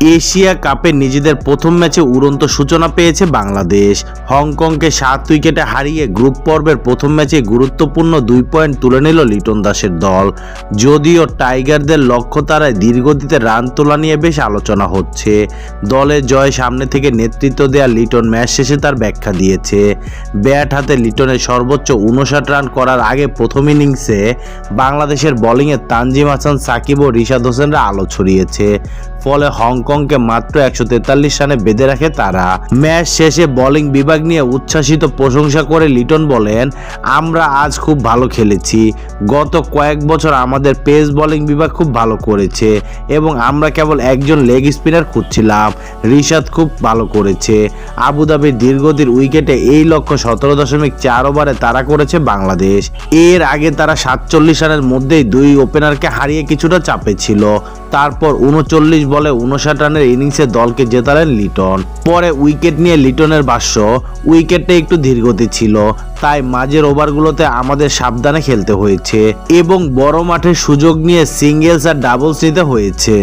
Asia কাপে নিজেদের প্রথম ম্যাচে উড়ন্ত সূচনা পেয়েছে বাংলাদেশ। হংকংকে সাত উইকেটে হারিয়ে গ্রুপ পর্বের প্রথম ম্যাচে গুরুত্বপূর্ণ দুই পয়েন্ট তুলে নিল লিটন দাসের দল। যদিও টাইগারদের লক্ষ্য তারায় দীর্ঘদিতে রান তোলা নিয়ে বেশ আলোচনা হচ্ছে। দলের জয় সামনে থেকে নেতৃত্ব দেয়া লিটন ম্যাচ শেষে তার ব্যাখ্যা দিয়েছে। ব্যাট হাতে লিটনের সর্বোচ্চ উনষাট রান করার আগে প্রথম ইনিংসে বাংলাদেশের বোলিংয়ে তানজিম হাসান, সাকিব ও রিশাদ হোসেনরা আলো ছড়িয়েছে। ফলে হংকংকে মাত্র একশো তেতাল্লিশ রানে বেঁধে রাখে তারা। ম্যাচ শেষে বোলিং বিভাগ নিয়ে উচ্ছ্বাসিত প্রশংসা করে লিটন বলেন, আমরা আজ খুব ভালো খেলেছি। গত কয়েক বছর আমাদের পেস বোলিং বিভাগ খুব ভালো করেছে এবং আমরা কেবল একজন লেগ স্পিনার খুঁজছিলাম। রিশাদ খুব ভালো করেছে। আবুধাবির দীর্ঘদিন উইকেটে এই লক্ষ্য সতেরো দশমিক চার ওভারে তারা করেছে বাংলাদেশ। এর আগে তারা সাতচল্লিশ রানের মধ্যেই দুই ওপেনারকে হারিয়ে কিছুটা চাপে ছিল। তারপর উনচল্লিশ বলে উনষাট রানের ইনিংসে দলকে জেতালেন লিটন। পরে উইকেট নিয়ে লিটনের ভাষ্য উইকেটটা একটু ধীরগতি ছিল। তাই মাঝের ওভারগুলোতে আমাদের সাবধানে খেলতে হয়েছে এবং বড় মাঠে সুযোগ নিয়ে সিঙ্গেলস আর ডাবলস নিতে হয়েছে।